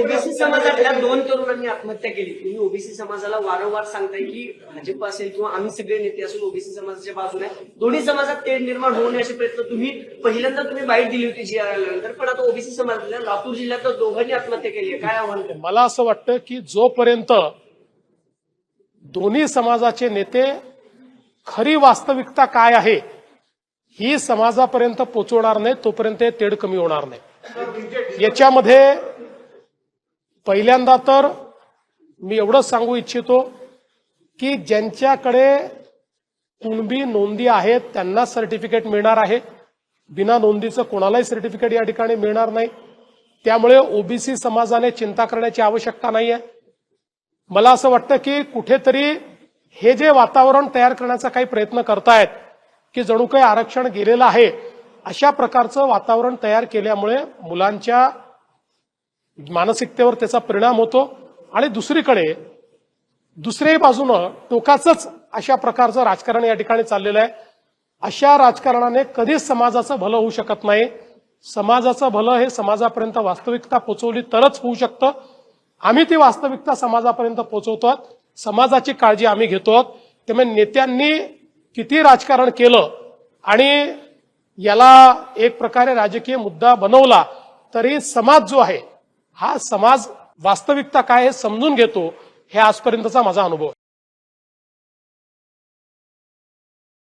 OBC समाजातल्या दोन तरुणांनी आत्महत्या केली. तुम्ही ओबीसी समाजाला वारंवार सांगताय की भाजप असेल किंवा आम्ही सगळे नेते असून ओबीसी समाजाच्या बाजूने दोन्ही समाजात तेढ निर्माण होऊ नये असे प्रयत्न तुम्ही पहिल्यांदा तुम्ही बाईट दिली होती जी पण आता ओबीसी समाजातल्या लातूर जिल्ह्यात दोघांनी आत्महत्या केली आहे. काय आव्हान मला असं वाटतं की जोपर्यंत दोन्ही समाजाचे नेते खरी वास्तविकता काय आहे ही समाजापर्यंत पोचवणार नाही तोपर्यंत तेढ कमी होणार नाही. याच्यामध्ये पहिल्यांदा तर मी एवढंच सांगू इच्छितो की ज्यांच्याकडे कुणबी नोंदी आहेत त्यांना सर्टिफिकेट मिळणार आहे. बिना नोंदीचं कोणालाही सर्टिफिकेट या ठिकाणी मिळणार नाही. त्यामुळे ओबीसी समाजाने चिंता करण्याची आवश्यकता नाही आहे मला असं वाटतं की कुठेतरी हे जे वातावरण तयार करण्याचा काही प्रयत्न करतायत की जणू काही आरक्षण गेलेलं आहे अशा प्रकारचं वातावरण तयार केल्यामुळे मुलांच्या मानसिकतेवर त्याचा परिणाम होतो. आणि दुसरीकडे दुसऱ्याही बाजूनं टोकाचंच अशा प्रकारचं राजकारण या ठिकाणी चाललेलं आहे. अशा राजकारणाने कधीच समाजाचं भलं होऊ शकत नाही. समाजाचं भलं हे समाजापर्यंत वास्तविकता पोचवली तरच होऊ शकतं. आम्ही ती वास्तविकता समाजापर्यंत पोचवतो समाजाची काळजी आम्ही घेतो त्यामुळे नेत्यांनी किती राजकारण केलं आणि याला एक प्रकारे राजकीय मुद्दा बनवला तरी समाज जो आहे हा समाज वास्तविकता काय हे समजून घेतो हे आजपर्यंतचा माझा अनुभव